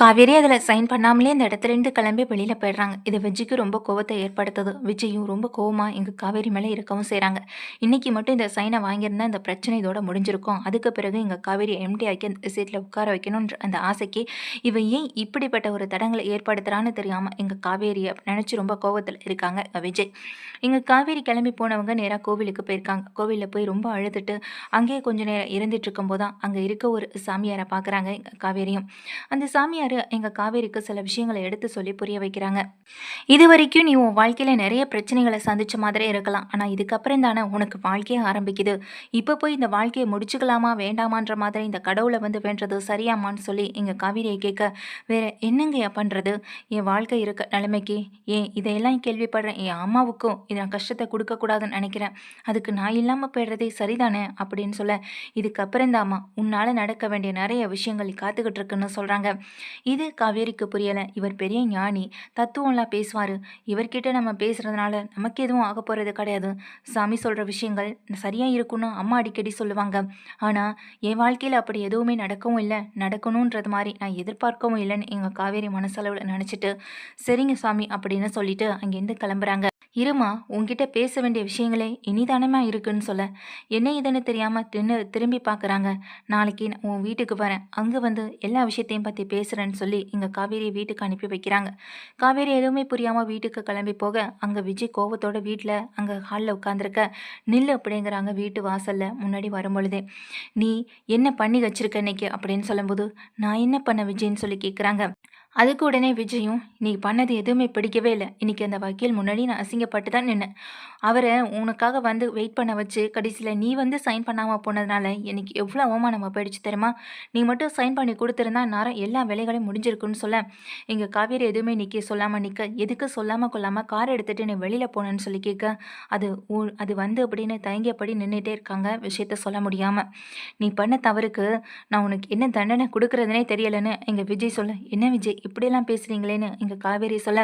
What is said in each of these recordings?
காவேரி அதில் சைன் பண்ணாமலே இந்த இடத்துலேருந்து கிளம்பி வெளியில் போயிடுறாங்க. இது விஜய்க்கு ரொம்ப கோவத்தை ஏற்படுத்துது. விஜயும் ரொம்ப கோவமாக எங்கள் காவேரி மேலே இருக்கவும் செய்கிறாங்க இன்றைக்கி மட்டும் இந்த சைனை வாங்கியிருந்தா இந்த பிரச்சனை இதோட முடிஞ்சிருக்கும். அதுக்கு பிறகு எங்கள் காவேரி எம்டி ஆக்கி அந்த சீட்டில் உட்கார வைக்கணுன்ற அந்த ஆசைக்கு இவன் ஏன் இப்படிப்பட்ட ஒரு தடங்களை ஏற்படுத்துகிறான்னு தெரியாமல் எங்கள் காவேரியை நினச்சி ரொம்ப கோவத்தில் இருக்காங்க விஜய். எங்கள் காவேரி கிளம்பி போனவங்க நேராக கோவிலுக்கு போயிருக்காங்க. கோவிலில் போய் ரொம்ப அழுதுட்டு அங்கேயே கொஞ்சம் நேரம் இருந்துட்டு இருக்கும்போது தான் அங்கே இருக்க ஒரு சாமியாரை பார்க்குறாங்க எங்கள் காவேரியும். அந்த சாமியார் எங்கள் காவேரிக்கு சில விஷயங்களை எடுத்து சொல்லி புரிய வைக்கிறாங்க. இது வரைக்கும் நீ உன் வாழ்க்கையில் நிறைய பிரச்சனைகளை சந்திச்ச மாதிரி இருக்கலாம். ஆனால் இதுக்கப்புறம் தானே உனக்கு வாழ்க்கையே ஆரம்பிக்குது. இப்போ போய் இந்த வாழ்க்கையை முடிச்சுக்கலாமா வேண்டாமான்ற மாதிரி இந்த கடவுளை வந்து வேண்டது சரியாமான்னு சொல்லி எங்கள் காவேரியை கேட்க வேற என்னங்க பண்ணுறது என் வாழ்க்கை இருக்க நிலைமைக்கு ஏன் இதையெல்லாம் கேள்விப்படுறேன் என் அம்மாவுக்கும் இதை நான் கஷ்டத்தை கொடுக்கக்கூடாதுன்னு நினைக்கிறேன். அதுக்கு நான் இல்லாமல் போயிடுறதே சரிதானே? அப்படின்னு சொல்ல இதுக்கப்புறம் தாம்மா உன்னால் நடக்க வேண்டிய நிறைய விஷயங்கள் காத்துக்கிட்டு இருக்குன்னு சொல்கிறாங்க இது காவேரிக்கு புரியலை. இவர் பெரிய ஞானி. தத்துவம்லாம் பேசுவார். இவர்கிட்ட நம்ம பேசுகிறதுனால நமக்கு எதுவும் ஆக போகிறது கிடையாது. சாமி சொல்கிற விஷயங்கள் சரியாக இருக்குன்னு அம்மா அடிக்கடி சொல்லுவாங்க. ஆனால் என் வாழ்க்கையில் அப்படி எதுவுமே நடக்கவும் இல்லை. நடக்கணுன்றது மாதிரி நான் எதிர்பார்க்கவும் இல்லைன்னு எங்கள் காவேரி மனசளவில் நினச்சிட்டு சரிங்க சாமி அப்படின்னு சொல்லிட்டு அங்கேருந்து கிளம்புறாங்க. இருமா உங்ககிட்ட பேச வேண்டிய விஷயங்களே இனிதானமா இருக்குன்னு சொல்ல. என்ன இதுன்னு தெரியாமல் தின்னு திரும்பி பார்க்குறாங்க நாளைக்கு நான் உன் வீட்டுக்கு வரேன். அங்கே வந்து எல்லா விஷயத்தையும் பற்றி பேசுகிறேன்னு சொல்லி இங்கே காவேரியை வீட்டுக்கு அனுப்பி வைக்கிறாங்க. காவேரி எதுவுமே புரியாமல் வீட்டுக்கு கிளம்பி போக அங்கே விஜய் கோவத்தோட வீட்டில் அங்கே ஹாலில் உட்காந்துருக்க நில் அப்படிங்கிறாங்க வீட்டு வாசலில் முன்னாடி வரும்பொழுதே. நீ என்ன பண்ணி வச்சிருக்க இன்னைக்கு அப்படின்னு சொல்லும்போது நான் என்ன பண்ண விஜய்ன்னு சொல்லி கேட்குறாங்க அதுக்கு உடனே விஜயும் நீ பண்ணது எதுவுமே பிடிக்கவே இல்லை. இன்னைக்கு அந்த வக்கீல் முன்னாடி நான் அசிங்கப்பட்டு தான் நின்னேன். அவரை உனக்காக வந்து வெயிட் பண்ண வச்சு கடைசியில் நீ வந்து சைன் பண்ணாமல் போனதுனால எனக்கு எவ்வளோ அவமானமாக போயிடுச்சு தெரியுமா? நீ மட்டும் சைன் பண்ணி கொடுத்துருந்தா நேரம் எல்லா வேலைகளையும் முடிஞ்சிருக்குன்னு சொல்ல எங்கள் காவேரி எதுவுமே நிற்க சொல்லாமல் நிற்க எதுக்கு சொல்லாமல் கொள்ளாமல் கார் எடுத்துகிட்டு நீ வெளியில் போனேன்னு சொல்லி கேட்க அது ஊ- அது வந்து அப்படின்னு தயங்கியபடி நின்றுட்டே இருக்காங்க விஷயத்த சொல்ல முடியாமல் நீ பண்ண தவறுக்கு நான் உனக்கு என்ன தண்டனை கொடுக்குறதுனே தெரியலைன்னு எங்கள் விஜய் சொல்ல என்ன விஜய் இப்படியெல்லாம் பேசுகிறீங்களேன்னு எங்கள் காவேரி சொல்ல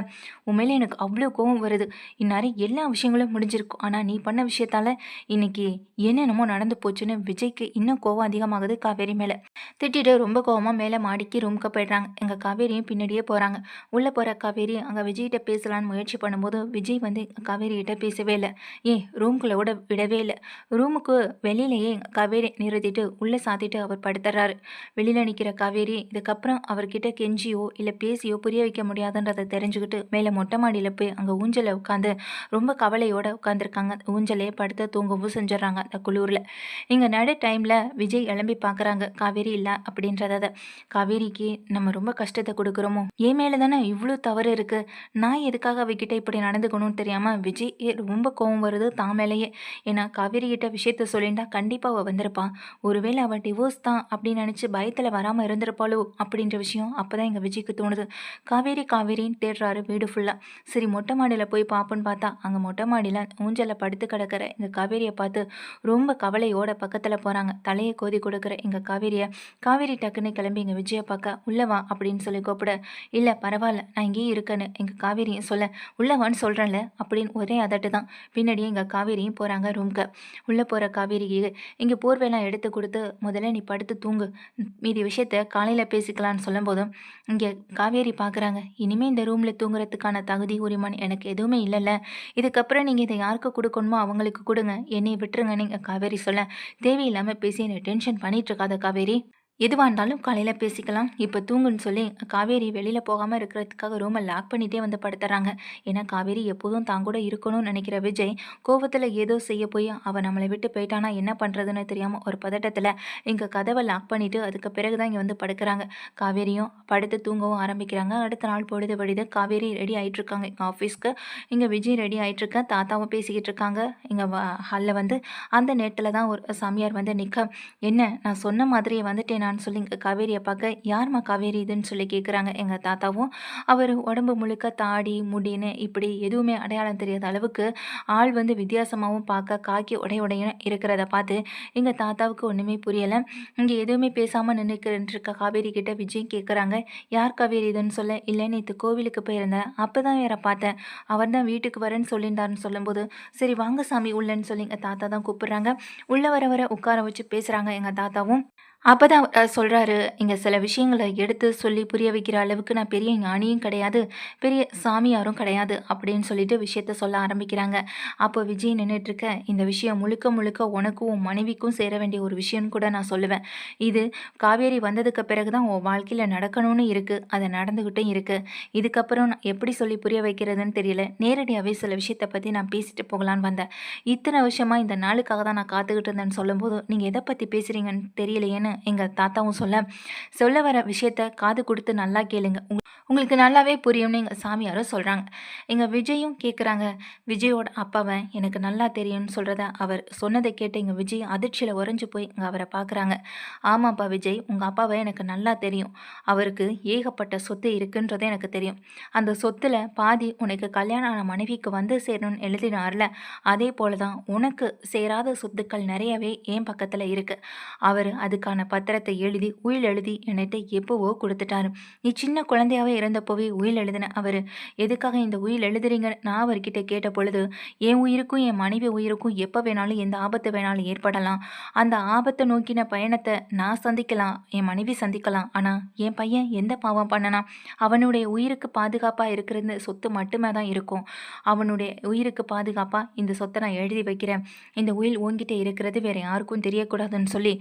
உண்மையிலே எனக்கு அவ்வளோ கோவம் வருது. இந்நேரம் எல்லா விஷயங்களும் முடிஞ்சிருக்கும். ஆனால் நீ பண்ண விஷயத்தால் இன்னைக்கு என்னென்னமோ நடந்து போச்சுன்னு விஜய்க்கு இன்னும் கோவம் அதிகமாகுது காவேரி மேலே. திட்டிட்டு ரொம்ப கோவமாக மேலே மாடிக்கு ரூம்க்கு போயிடுறாங்க. எங்கள் காவேரியும் பின்னாடியே போகிறாங்க உள்ளே போகிற காவேரி அங்கே விஜய்கிட்ட பேசலான்னு முயற்சி பண்ணும்போது விஜய் வந்து காவேரிகிட்ட பேசவே இல்லை. ஏன் ரூம்குள்ளே விட விடவே இல்லை. ரூமுக்கு வெளியிலேயே காவேரி நிறுத்திட்டு உள்ளே சாத்திட்டு அவர் படுத்துறாரு. வெளியில் நிற்கிற காவேரி இதுக்கப்புறம் அவர்கிட்ட கெஞ்சியோ இல்லை பேசியோ புரிய வைக்க முடியாதுன்றதை தெரிஞ்சுக்கிட்டு மேலே மொட்டை மாடியில் போய் அங்கே ஊஞ்சலை உட்காந்து ரொம்ப கவலையோடு உட்காந்துருக்காங்க ஊஞ்சலே படுத்து தூங்கவும் செஞ்சிடறாங்க அந்த குளூரில். இங்கே நடு டைமில் விஜய் எழும்பி பார்க்குறாங்க காவேரி இல்லை அப்படின்றத. காவேரிக்கு நம்ம ரொம்ப கஷ்டத்தை கொடுக்குறோமோ? ஏன் மேலே தானே இவ்வளோ தவறு இருக்குது நான் எதுக்காக அவகிட்ட இப்படி நடந்துக்கணும்னு தெரியாமல் விஜய் ரொம்ப கோவம் வருது தான் மேலேயே. ஏன்னா காவேரி கிட்ட விஷயத்த சொல்லிண்டா கண்டிப்பாக அவள் வந்திருப்பான் ஒருவேளை அவள் டிவோர்ஸ் தான் அப்படின்னு நினச்சி பயத்தில் வராமல் இருந்திருப்பாளோ அப்படின்ற விஷயம் அப்போ தான் எங்கள் விஜய்க்கு தோணுது. காவேரி காவேரின்னு தேடுறாரு வீடு ஃபுல்லாக சரி மொட்டை மாடியில் போய் பார்ப்போன்னு பார்த்தா அங்கே மொட்டை மாடியில் ஊஞ்சலில் படுத்து கிடக்கிற எங்கள் காவேரியை பார்த்து ரொம்ப கவலையோட பக்கத்தில் போகிறாங்க தலையை கோதி கொடுக்குற எங்கள் காவேரியை காவேரி டக்குன்னு கிளம்பி எங்கள் விஜயை பார்க்க உள்ளே வா அப்படின்னு சொல்லி கூப்பிட. இல்லை பரவாயில்ல நான் இங்கேயே இருக்கேன்னு எங்கள் காவேரியும் சொல்ல உள்ளே வான்னு சொல்கிறேன்ல அப்படின்னு ஒரே அதட்டு தான். பின்னாடியே எங்கள் காவேரியும் போகிறாங்க ரூம்க்கு உள்ளே போகிற காவேரிக்கு இங்கே போர்வையெல்லாம் எடுத்து கொடுத்து முதல்ல நீ படுத்து தூங்கு. மீதி விஷயத்த காலையில் பேசிக்கலான்னு சொல்லும்போதும் இங்கே காவேரி பார்க்குறாங்க இனிமேல் இந்த ரூமில் தூங்குறதுக்கான தகுதி உரிமான் எனக்கு எதுவுமே இல்லைல்ல. இதுக்கப்புறம் நீங்கள் இதை யாருக்கு கொடுக்கணுமோ அவங்களுக்கு கொடுங்க. என்னை விட்டுருங்க. நீங்கள் காவேரி சொல்ல. தேவையில்லாமல் பேசி என்னை டென்ஷன் பண்ணிகிட்ருக்காத காவேரி. எதுவாக இருந்தாலும் காலையில் பேசிக்கலாம். இப்போ தூங்குன்னு சொல்லி காவேரி வெளியில் போகாமல் இருக்கிறதுக்காக ரூமை லாக் பண்ணிகிட்டே வந்து படுத்துறாங்க. ஏன்னா காவேரி எப்போதும் தான் கூட இருக்கணும்னு நினைக்கிற விஜய் கோவத்தில் ஏதோ செய்ய போய் அவள் நம்மளை விட்டு போயிட்டானா என்ன பண்ணுறதுன்னு தெரியாமல் ஒரு பதட்டத்தில் இங்கே கதவை லாக் பண்ணிவிட்டு அதுக்கு பிறகு தான் இங்கே வந்து படுக்கிறாங்க. காவேரியும் படுத்து தூங்கவும் ஆரம்பிக்கிறாங்க. அடுத்த நாள் பொழுது படிது காவேரி ரெடி ஆகிட்டுருக்காங்க எங்கள் ஆஃபீஸ்க்கு இங்கே விஜய் ரெடி ஆயிட்டு தாத்தாவும் பேசிக்கிட்டு இருக்காங்க. இங்கே ஹாலில் வந்து அந்த நேரத்தில் தான் ஒரு சாமியார் வந்து நிற்க என்ன நான் சொன்ன மாதிரியே வந்துட்டேன்? நான் சொல்லி இங்கே காவேரியை பார்க்க யார்மா காவேரி இதுன்னு சொல்லி கேட்குறாங்க எங்கள் தாத்தாவும். அவர் உடம்பு முழுக்க தாடி முடின்னு இப்படி எதுவுமே அடையாளம் தெரியாத அளவுக்கு ஆள் வந்து வித்தியாசமாகவும் பார்க்க காக்கி உடைய உடையும் இருக்கிறத பார்த்து எங்கள் தாத்தாவுக்கு ஒன்றுமே புரியலை. இங்கே எதுவுமே பேசாமல் நின்றுக்கிட்டு இருக்க காவேரி கிட்ட விஜய் கேட்குறாங்க யார் காவேரி இதுன்னு சொல்ல? இல்லை நேற்று கோவிலுக்கு போயிருந்தேன் அப்போ தான் வேற பார்த்தேன். அவர் தான் வீட்டுக்கு வரேன்னு சொல்லியிருந்தாருன்னு சொல்லும்போது சரி வாங்க சாமி உள்ளன்னு சொல்லி எங்கள் தாத்தா தான் கூப்பிட்றாங்க. உள்ளே வர வர உட்கார வச்சு பேசுகிறாங்க எங்கள் தாத்தாவும். அப்போ தான் சொல்கிறாரு இங்கே சில விஷயங்களை எடுத்து சொல்லி புரிய வைக்கிற அளவுக்கு நான் பெரிய ஞானியும் கிடையாது, பெரிய சாமியாரும் கிடையாது." அப்படின்னு சொல்லிட்டு விஷயத்த சொல்ல ஆரம்பிக்கிறாங்க. அப்போ விஜய் நின்றுட்டுருக்க "இந்த விஷயம் முழுக்க முழுக்க உனக்கும், உன் மனைவிக்கும் சேர வேண்டிய ஒரு விஷயம்னு கூட நான் சொல்லுவேன். இது காவேரி வந்ததுக்கு பிறகு தான் உன் வாழ்க்கையில் நடக்கணும்னு இருக்குது அதை நடந்துக்கிட்டும் இருக்குது இதுக்கப்புறம் நான் எப்படி சொல்லி புரிய வைக்கிறதுன்னு தெரியல. நேரடியாகவே சில விஷயத்த பற்றி நான் பேசிட்டு போகலான்னு வந்தேன். இத்தனை வருஷமாக இந்த நாளுக்காக தான் நான் காத்துக்கிட்டு இருந்தேன்னு சொல்லும்போது, நீங்கள் எதை பற்றி பேசுகிறீங்கன்னு தெரியலையேன்னு எங்க தாத்தாவும் சொல்ல, சொல்ல வர விஷயத்த காது கொடுத்து நல்லா கேளுங்க. உங்களுக்கு நல்லாவே புரியும்னு எங்கள் சாமியாரும் சொல்கிறாங்க எங்கள் விஜயும் கேட்குறாங்க. விஜயோட அப்பாவை எனக்கு நல்லா தெரியும்னு சொல்கிறத அவர் சொன்னதை கேட்டு எங்கள் விஜய் அதிர்ச்சியில் உறைஞ்சு போய் இங்கே அவரை பார்க்குறாங்க. "ஆமாப்பா விஜய், உங்கள் அப்பாவை எனக்கு நல்லா தெரியும். அவருக்கு ஏகப்பட்ட சொத்து இருக்குன்றது எனக்கு தெரியும். அந்த சொத்துல பாதி உனக்கு கல்யாணம் ஆன மனைவிக்கு வந்து சேரணும்னு எழுதினார்ல, அதே போல தான் உனக்கு சேராத சொத்துக்கள் நிறையவே என் பக்கத்தில் இருக்குது அவர் அதுக்கான பத்திரத்தை எழுதி, உயில் எழுதி என்கிட்ட எப்போவோ கொடுத்துட்டாரு நீ சின்ன குழந்தையாவே இருந்தப்போவே உயில் எழுதின அவர் எதுக்காக இந்த உயில் எழுதுறீங்க நான் அவர்கிட்ட கேட்ட பொழுது என் உயிருக்கும், என் மனைவி உயிருக்கும் எப்போ வேணாலும் எந்த ஆபத்து வேணாலும் ஏற்படலாம். அந்த ஆபத்தை நோக்கின பயணத்தை நான் சந்திக்கலாம், என் மனைவி சந்திக்கலாம். ஆனால் என் பையன் எந்த பாவம் பண்ணனா அவனுடைய உயிருக்கு பாதுகாப்பாக இருக்கிறது சொத்து மட்டுமே தான் இருக்கும். அவனுடைய உயிருக்கு பாதுகாப்பாக இந்த சொத்தை நான் எழுதி வைக்கிறேன். இந்த உயில் உன்கிட்ட இருக்கிறது வேற யாருக்கும் தெரியக்கூடாதுன்னு சொல்லி,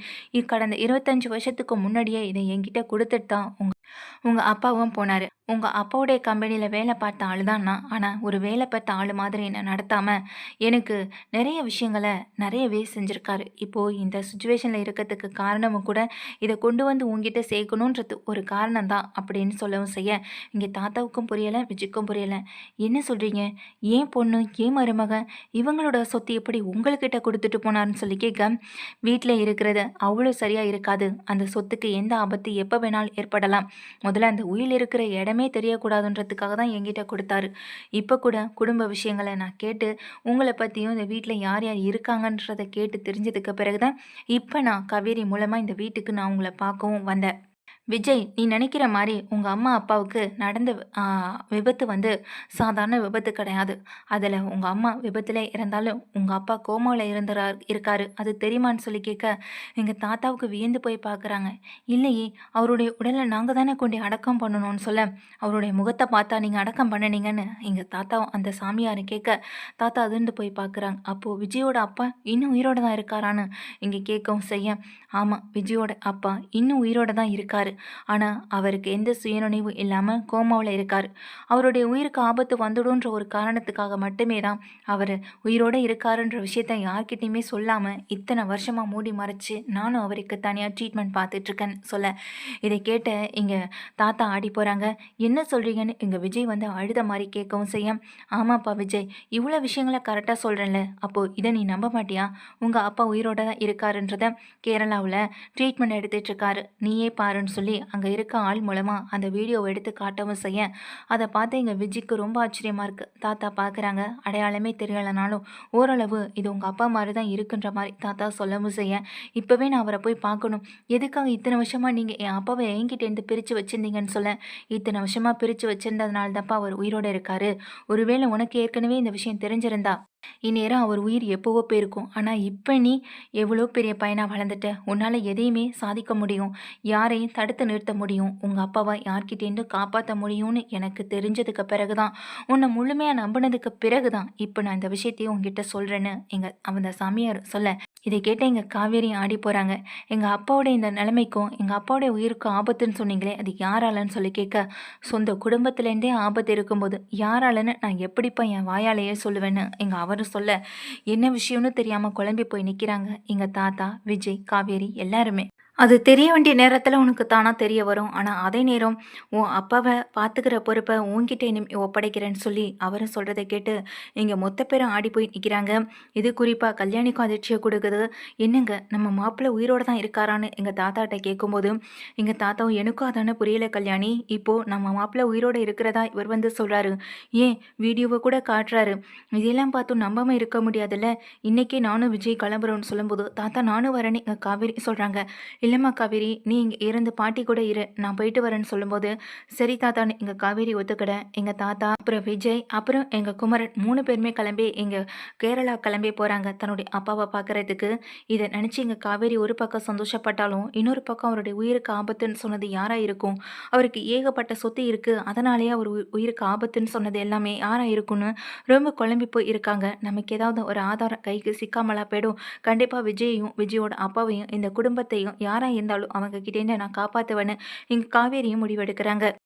கடந்த 25 வருஷத்துக்கு முன்னாடியே இதை என்கிட்ட கொடுத்துட்டு தான் உங்கள் அப்பாவும் போனார் உங்கள் அப்பாவுடைய கம்பெனியில் வேலை பார்த்த ஆளு தான் நான். ஆனால் ஒரு வேலை பார்த்த ஆள் மாதிரி என்னை நடத்தாமல் எனக்கு நிறைய விஷயங்கள நிறையவே செஞ்சுருக்காரு இப்போது இந்த சுச்சுவேஷனில் இருக்கிறதுக்கு காரணமும் கூட, இதை கொண்டு வந்து உங்ககிட்ட சேர்க்கணுன்றது ஒரு காரணம் தான்." அப்படின்னு சொல்லவும் செய்ய, இங்கே தாத்தாவுக்கும் புரியலை விஜய்க்கும் புரியலை "என்ன சொல்கிறீங்க ஏன் பொண்ணு, ஏன் மருமகன் இவங்களோட சொத்து எப்படி உங்கள்கிட்ட கொடுத்துட்டு போனாருன்னு?" சொல்லி கேட்க, வீட்டில் இருக்கிறது அவ்வளோ சரியாக இருக்காது. அந்த சொத்துக்கு எந்த ஆபத்து எப்போ வேணாலும் ஏற்படலாம். முதல்ல அந்த உயில் இருக்கிற இடமே தெரியக்கூடாதுன்றதுக்காக தான் என்கிட்ட கொடுத்தாரு இப்போ கூட குடும்ப விஷயங்களை நான் கேட்டு, உங்களை பற்றியும் இந்த வீட்டில் யார் யார் இருக்காங்கன்றத கேட்டு தெரிஞ்சதுக்கு பிறகு தான், இப்போ நான் கவேரி மூலமாக இந்த வீட்டுக்கு நான் உங்களை பார்க்கவும் வந்தேன். விஜய், நீ நினைக்கிற மாதிரி உங்கள் அம்மா, அப்பாவுக்கு நடந்த விபத்து வந்து சாதாரண விபத்து கிடையாது. அதில் உங்கள் அம்மா விபத்தில் இறந்தாலும், உங்கள் அப்பா கோமாவில் இருந்தறார் இருக்காரு. அது தெரியுமான்னு?" சொல்லி கேட்க, எங்கள் தாத்தாவுக்கு வியந்து போய் பார்க்குறாங்க. "இல்லையே, அவருடைய உடலை நாங்கள் தானே கொண்டு அடக்கம் பண்ணணும்னு" சொல்ல, "அவருடைய முகத்தை பார்த்தா நீங்கள் அடக்கம் பண்ணுனீங்கன்னு" எங்கள் தாத்தா அந்த சாமியார் கேட்க, தாத்தா அதிர்ந்து போய் பார்க்குறாங்க. அப்போது விஜயோட அப்பா இன்னும் உயிரோடு தான் இருக்காரான்னு இங்கே கேட்கவும் செய்ய, ஆமாம் விஜயோட அப்பா இன்னும் உயிரோட தான் இருக்காரு. ஆனால் அவருக்கு எந்த சுயநினைவும் இல்லாமல் கோமாவில் இருக்கார். அவருடைய உயிருக்கு ஆபத்து வந்துடும்ன்ற ஒரு காரணத்துக்காக மட்டுமே தான் அவர் உயிரோட இருக்காருன்ற விஷயத்த யார்கிட்டையுமே சொல்லாமல் இத்தனை வருஷமாக மூடி மறைச்சு, நானும் அவருக்கு தனியாக ட்ரீட்மெண்ட் பார்த்துட்ருக்கேன் சொல்ல, இதை கேட்ட இங்கே தாத்தா ஆடி போகிறாங்க "என்ன சொல்கிறீங்கன்னு இங்கே விஜய் வந்து அழுத மாதிரி கேட்கவும் செய்ய, "ஆமாப்பா விஜய், இவ்வளோ விஷயங்களை கரெக்டாக சொல்கிறேன்ல அப்போது இதை நீ நம்ப மாட்டியா? உங்கள் அப்பா உயிரோட தான் இருக்காருன்றத கேரளாவில் ட்ரீட்மெண்ட் எடுத்துகிட்ருக்காரு நீயே பாருன்னு" சொல்லி அங்க இருக்க ஆள் மூலமாக அந்த வீடியோவை எடுத்து காட்டவும் செய்ய, அதை பார்த்து எங்கள் விஜய்க்கு ரொம்ப ஆச்சரியமாக இருக்கு. தாத்தா பார்க்குறாங்க. அடையாளமே தெரியலைனாலும் ஓரளவு இது உங்கள் அப்பா மாதிரி தான் இருக்குன்ற மாதிரி தாத்தா சொல்லவும் செய்ய, இப்போவே நான் அவரை போய் பார்க்கணும். எதுக்காக இத்தனை வருஷமாக நீங்கள் என் அப்பாவை என்கிட்டேருந்து பிரித்து வச்சிருந்தீங்கன்னு" சொல்ல, இத்தனை வருஷமாக பிரித்து வச்சுருந்ததுனால தான்ப்பா அவர் உயிரோடு இருக்காரு. ஒருவேளை உனக்கு ஏற்கனவே இந்த விஷயம் தெரிஞ்சிருந்தா, இந்நேரம் அவர் உயிர் எப்போவோ போயிருக்கும். ஆனால் இப்போ நீ எவ்வளோ பெரிய பையனாக வளர்ந்துட்ட. உன்னால் எதையுமே சாதிக்க முடியும். யாரையும் தடுத்து நிறுத்த முடியும். உங்கள் அப்பாவை யார்கிட்டேருந்து காப்பாற்ற முடியும்னு எனக்கு தெரிஞ்சதுக்கு பிறகு தான், உன்னை முழுமையாக நம்புனதுக்கு பிறகு தான், இப்போ நான் இந்த விஷயத்தையும் உங்ககிட்ட சொல்கிறேன்னு எங்கள் அந்த சாமியார் சொல்ல, இதை கேட்ட எங்கள் காவேரி ஆடி போகிறாங்க எங்கள் அப்பாவோட இந்த நிலைமைக்கும், எங்கள் அப்பாவோட உயிருக்கும் ஆபத்துன்னு சொன்னீங்களே, அது யாராலன்னு?" சொல்லி கேட்க, "சொந்த குடும்பத்துலேருந்தே ஆபத்து இருக்கும்போது, யாராலன்னு நான் எப்படிப்பா என் வாயாலேயே சொல்லுவேன்னு" எங்கள் அவரும் சொல்ல, என்ன விஷயம்னு தெரியாமல் குழம்பி போய் நிற்கிறாங்க எங்கள் தாத்தா, விஜய், காவேரி எல்லாருமே. அது தெரிய வேண்டிய நேரத்தில் உனக்கு தானா தெரிய வரும். ஆனால் அதே நேரம், உன் அப்பாவை பார்த்துக்கிற பொறுப்பை உன்கிட்ட இனி ஒப்படைக்கிறேன்னு சொல்லி அவரும் சொல்கிறத கேட்டு, இங்கே மொத்த பேரும் ஆடி போய் நிற்கிறாங்க இது குறிப்பாக கல்யாணிக்கும் அதிர்ச்சியை கொடுக்குது "என்னங்க, நம்ம மாப்பிள்ளை உயிரோட தான் இருக்காரான்னு?" எங்கள் தாத்தாட்ட கேட்கும்போது, எங்கள் தாத்தாவும், "எனக்கும் அதானே புரியல கல்யாணி. இப்போது நம்ம மாப்பிள்ளை உயிரோடு இருக்கிறதா இவர் வந்து சொல்கிறாரு ஏன் வீடியோவை கூட காட்டுறாரு. இதெல்லாம் பார்த்தும் நம்பாம இருக்க முடியாதுல்ல. இன்றைக்கே நானும் விஜய் கிளம்புறோன்னு சொல்லும்போது, "தாத்தா நானும் வரேன்னு" எங்கள் காவேரி சொல்கிறாங்க இல்லைம்மா காவேரி, நீ இங்கே இருந்து பாட்டி கூட இரு. நான் போயிட்டு வரேன்னு" சொல்லும்போது, "சரி தாத்தான்னு" எங்கள் காவேரி ஒத்துக்கிட, எங்கள் தாத்தா அப்புறம் விஜய், அப்புறம் எங்கள் குமரன் மூணு பேருமே கிளம்பி இங்கே கேரளா கிளம்பி போகிறாங்க தன்னுடைய அப்பாவை பார்க்கறதுக்கு. இதை நினச்சி இங்கே காவேரி ஒரு பக்கம் சந்தோஷப்பட்டாலும், இன்னொரு பக்கம் அவருடைய உயிருக்கு ஆபத்துன்னு சொன்னது யாராக இருக்கும்? அவருக்கு ஏகப்பட்ட சொத்து இருக்குது அதனாலேயே அவர் உ உயிருக்கு ஆபத்துன்னு சொன்னது எல்லாமே யாராக இருக்கும்னு ரொம்ப குழம்பி போய் இருக்காங்க. நமக்கு ஏதாவது ஒரு ஆதாரம் கைக்கு சிக்காமலா போயிடும். கண்டிப்பாக விஜயையும், விஜயோட அப்பாவையும், இந்த குடும்பத்தையும் யாராக இருந்தாலும் அவங்க கிட்டேருந்து நான் காப்பாற்றுவேன்னு இங்கே காவேரியும் முடிவெடுக்கிறாங்க